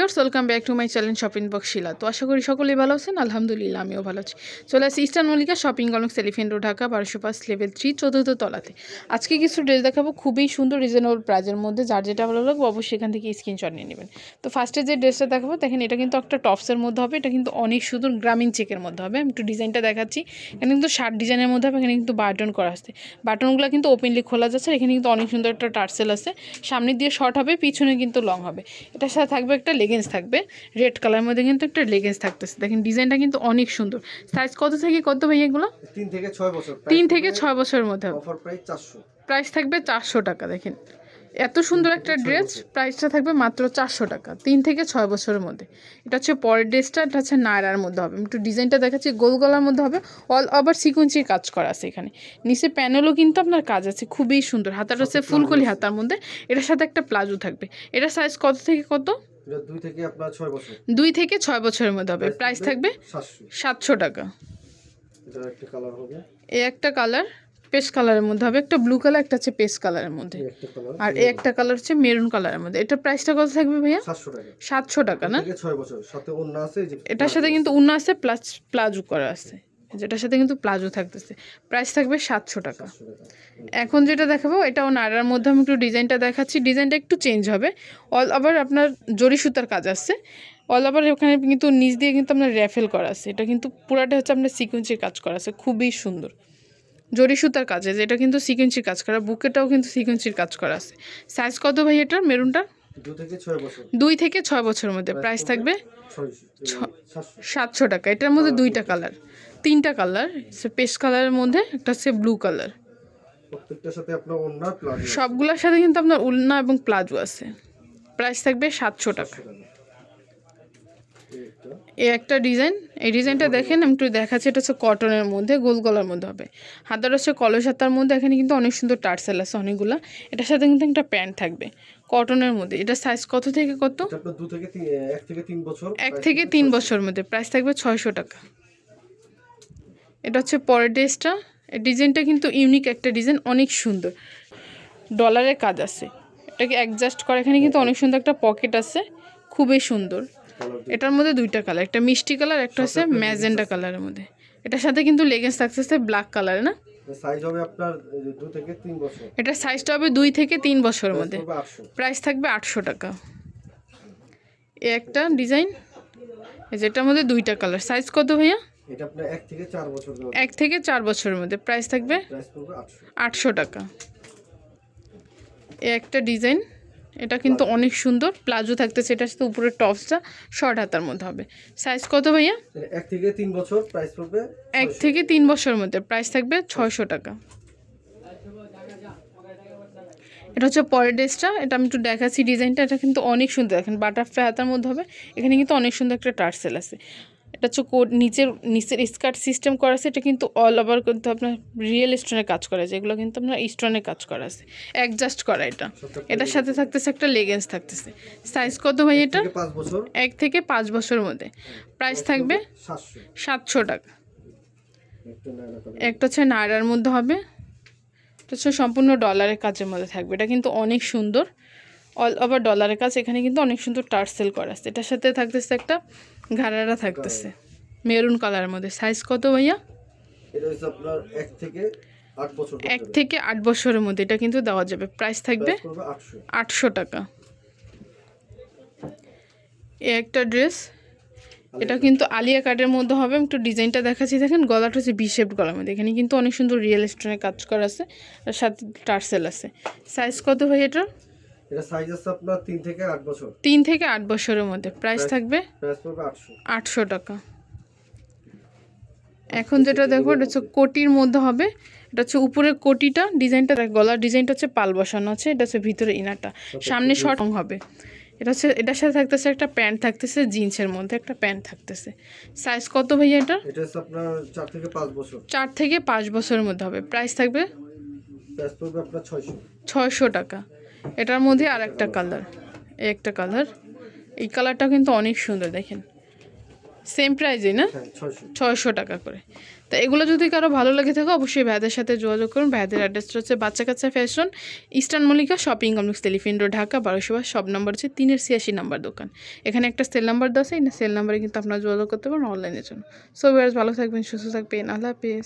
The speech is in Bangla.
Viewers welcome back to my channel shopping box Shila তো আশা করি সকলেই ভালো আছেন, আলহামদুলিল্লাহ, আমিও ভালো আছি। চলে আসি Eastern Mallika shopping complex Elephant Road Dhaka বারোশো পাঁচ লেভেল থ্রি চতুর্থ তলাতে। আজকে কিছু ড্রেস দেখাবো, খুবই সুন্দর রিজনেবল প্রাইজের মধ্যে। যার যেটা ভালো লাগবে, অবশ্যই এখান থেকে স্ক্রিনশট নিয়ে নেবেন। তো ফার্স্টে যে ড্রেসটা দেখাবো, দেখেন এটা কিন্তু একটা টপসের মধ্যে হবে, এটা কিন্তু অনেক সুন্দর গ্রামীণ চেকের মধ্যে হবে। আমি একটু ডিজাইনটা দেখাচ্ছি। এখানে কিন্তু শার্ট ডিজাইনের মধ্যে হবে, এখানে কিন্তু বাটন করা আছে। বাটনগুলো কিন্তু ওপেনলি খোলা যাচ্ছে এখানে কিন্তু অনেক সুন্দর একটা টার্সেল আছে। সামনে দিয়ে শর্ট হবে, পিছনে কিন্তু লং হবে। এটার সাথে থাকবে একটা লেগেন্স থাকবে রেড কালার মধ্যে কিন্তু একটা লেগেন্স থাকতেছে। দেখেন ডিজাইনটা কিন্তু অনেক সুন্দর। সাইজ কত থেকে কত ভাই এগুলো? তিন থেকে ছয় বছর। তিন থেকে ছয় বছরের মধ্যে। হবে অফার প্রাইস চারশো। প্রাইস থাকবে চারশো টাকা দেখেন। এত সুন্দর একটা ড্রেস প্রাইসটা থাকবে মাত্র চারশো টাকা তিন থেকে ছয় বছরের মধ্যে। এটা হচ্ছে পরের ড্রেসটা এটা হচ্ছে নায়রার মধ্যে হবে। একটু ডিজাইনটা দেখাচ্ছি গোল গলার মধ্যে হবে। অল ওভার সিকুয়েন্সির কাজ করা আছে এখানে। নিচে প্যানেলও কিন্তু আপনার কাজ আছে খুবই সুন্দর। হাতাটা হচ্ছে ফুলকলি হাতার মধ্যে। এটার সাথে একটা প্লাজো থাকবে। এটা সাইজ কত থেকে কত? দুই থেকে আপনার ছয় বছর। দুই থেকে ছয় বছরের মধ্যে হবে। প্রাইস থাকবে সাতশো। টাকা। একটা কালার হবে। এই একটা কালার পেস্ট কালারের মধ্যে হবে। একটা ব্লু কালার একটা হচ্ছে পেস্ট কালারের মধ্যে। আর এই একটা কালার হচ্ছে মেরুন কালারের মধ্যে। এটার প্রাইসটা কত থাকবে ভাইয়া? সাতশো টাকা। না? এটার সাথে কিন্তু উন্না আছে প্লাস প্লাজো করা আছে। যেটার সাথে কিন্তু প্লাজো থাকতেছে। প্রাইস থাকবে সাতশো টাকা। এখন যেটা দেখাবো এটাও নাড়ার মধ্যে আমি একটু ডিজাইনটা দেখাচ্ছি। ডিজাইনটা একটু চেঞ্জ হবে। অল আবার আপনার জরি সুতার কাজ আছে। অল আবার ওখানে কিন্তু নিচ দিয়ে কিন্তু আপনার র্যাফেল করা আছে। এটা কিন্তু পুরাটা হচ্ছে আপনার সিকুয়েন্সির কাজ করা আছে। খুবই সুন্দর। জরি সুতার কাজ আছে। এটা কিন্তু সিকুয়েন্সির কাজ করা। বুকেটাও কিন্তু সিকুয়েন্সির কাজ করা আছে। সাইজ কত ভাই এটার? মেরুনটা? দুই থেকে ছয় বছরের মধ্যে। প্রাইস থাকবে সাতশো। টাকা। এটার মধ্যে দুইটা কালার তিনটা কালার পেস্ট কালারের মধ্যে একটা হচ্ছে ব্লু কালার প্রত্যেকটার সাথে আপনার অন্য প্লাস সবগুলোর সাথে কিন্তু আপনার উলনা এবং প্লাজো আছে। প্রাইস থাকবে সাতশো টাকা। এই একটা ডিজাইন এই ডিজাইনটা দেখেন আমি একটু দেখাচ্ছি এটা হচ্ছে কটনের মধ্যে গোল গলার মধ্যে হবে। হাতার হচ্ছে কলস হাতার মধ্যে এখানে কিন্তু অনেক সুন্দর টার্সেল আছে অনেকগুলো। এটার সাথে কিন্তু একটা প্যান্ট থাকবে কটনের মধ্যে। এটা সাইজ কত থেকে কত? এক থেকে তিন বছর মধ্যে। প্রাইস থাকবে ছয়শো টাকা। এটা হচ্ছে পরের ড্রেসটা। ডিজাইনটা কিন্তু ইউনিক একটা ডিজাইন অনেক সুন্দর। ডলারের কাজ আছে। এটাকে অ্যাডজাস্ট করা এখানে কিন্তু অনেক সুন্দর একটা পকেট আছে খুবই সুন্দর। এটার মধ্যে দুইটা কালার একটা মিষ্টি কালার একটা হচ্ছে ম্যাজেন্ডা কালারের মধ্যে। এটার সাথে কিন্তু লেগেন্স থাকতেছে ব্ল্যাক কালারে না? সাইজ হবে আপনার এই থেকে তিন বছর। এটার সাইজটা হবে দুই থেকে তিন বছরের মধ্যে। প্রাইস থাকবে আটশো টাকা। এ একটা ডিজাইন যেটার মধ্যে দুইটা কালার সাইজ কত ভাইয়া? এটা আপনার এক থেকে চার বছর এক থেকে চার বছরের মধ্যে প্রাইস থাকবে আটশো টাকা। এ একটা ডিজাইন এটা কিন্তু অনেক সুন্দর। প্লাজো থাকতেছে এটা সাথে উপরের টপসটা শর্ট হাতার মধ্যে হবে। সাইজ কত ভাইয়া? এক থেকে তিন বছর প্রাইস পড়বে এক থেকে তিন বছরের মধ্যে প্রাইস থাকবে ছয়শো টাকা। এটা হচ্ছে পরের ড্রেসটা এটা আমি একটু দেখাচ্ছি ডিজাইনটা এটা কিন্তু অনেক সুন্দর। দেখেন বাটারফ্লাই হাতার মধ্যে হবে। এখানে কিন্তু অনেক সুন্দর একটা টার্সেল আছে। এটা হচ্ছে কোট নিচের নিচের স্কার্ট সিস্টেম করা আছে এটা কিন্তু অল ওভার কিন্তু আপনার রিয়েল স্টোনের কাজ করা আছে। এগুলো কিন্তু আপনার স্টোনের কাজ করা আছে। অ্যাডজাস্ট করা এটা। এটার সাথে থাকতেছে একটা লেগেন্স থাকতেছে। সাইজ কত ভাই এটা বছর। এক থেকে পাঁচ বছরের মধ্যে। প্রাইস থাকবে সাতশো। টাকা। একটা হচ্ছে নায়রার মধ্যে হবে। এটা হচ্ছে সম্পূর্ণ ডলারের কাজের মধ্যে থাকবে। এটা কিন্তু অনেক সুন্দর। অল ওভার ডলারের কাজ। এখানে কিন্তু অনেক সুন্দর টার্সেল করা আছে। এটার সাথে থাকতেছে একটা ঘাড়ারা থাকতেছে। মেরুন কালারের মধ্যে। সাইজ কত ভাইয়া? এটা হচ্ছে আপনার এক থেকে আট বছরের মধ্যে। এটা কিন্তু দেওয়া যাবে। প্রাইস থাকবে আটশো। টাকা। এ একটা ড্রেস এটা কিন্তু আলিয়া কাটের মধ্যে হবে। একটু ডিজাইনটা দেখাচ্ছি। দেখেন গলাটা হচ্ছে বি শেপ গলার মধ্যে। এখানে কিন্তু অনেক সুন্দর রিয়েল স্টোনের কাজ করা আছে। আর সাথে টার্সেল আছে। সাইজ কত ভাই এটা এটা সাইজ আছে আপনার তিন থেকে আট বছর। তিন থেকে আট বছরের মধ্যে। প্রাইস থাকবে? প্রাইস পড়বে আটশো। আটশো টাকা। এখন যেটা দেখো এটা হচ্ছে কোটির মধ্যে হবে। এটা হচ্ছে উপরের কোটিটা ডিজাইনটা দেখ গলার ডিজাইনটা হচ্ছে পাল বসানো আছে এটা হচ্ছে ভিতরে ইনারটা। সামনে শর্ট হবে। এটা হচ্ছে এটার সাথে থাকতেছে একটা প্যান্ট থাকতেছে জিন্সের মধ্যে একটা প্যান্ট থাকতেছে। সাইজ কত ভাইয়া এটা? এটা আপনার চার থেকে পাঁচ বছর। চার থেকে পাঁচ বছরের মধ্যে হবে। প্রাইস থাকবে? প্রাইস পড়বে আপনার ছয়শো। ছয়শো টাকা। এটার মধ্যে আর একটা কালার এই একটা কালার এই কালারটা কিন্তু অনেক সুন্দর দেখেন। সেম প্রাইজে না? হ্যাঁ ছয়শো। টাকা করে। তো এগুলো যদি কারও ভালো লাগে থাকে অবশ্যই ভাইদের সাথে যোগাযোগ করুন। ভাইদের অ্যাড্রেসটা হচ্ছে বাচ্চা কাচ্চা fashion Eastern Mallika shopping complex টেলিফিন Road Dhaka বারোশো বার সব নাম্বার হচ্ছে তিনের ছিয়াশি নাম্বার দোকান। এখানে একটা সেল নাম্বার দেওয়া আছে এই সেল নাম্বারে কিন্তু আপনারা যোগাযোগ করতে পারেন অনলাইনের জন্য। সো ভালো থাকবেন সুস্থ থাকবেন আল্লাহ হাফেজ।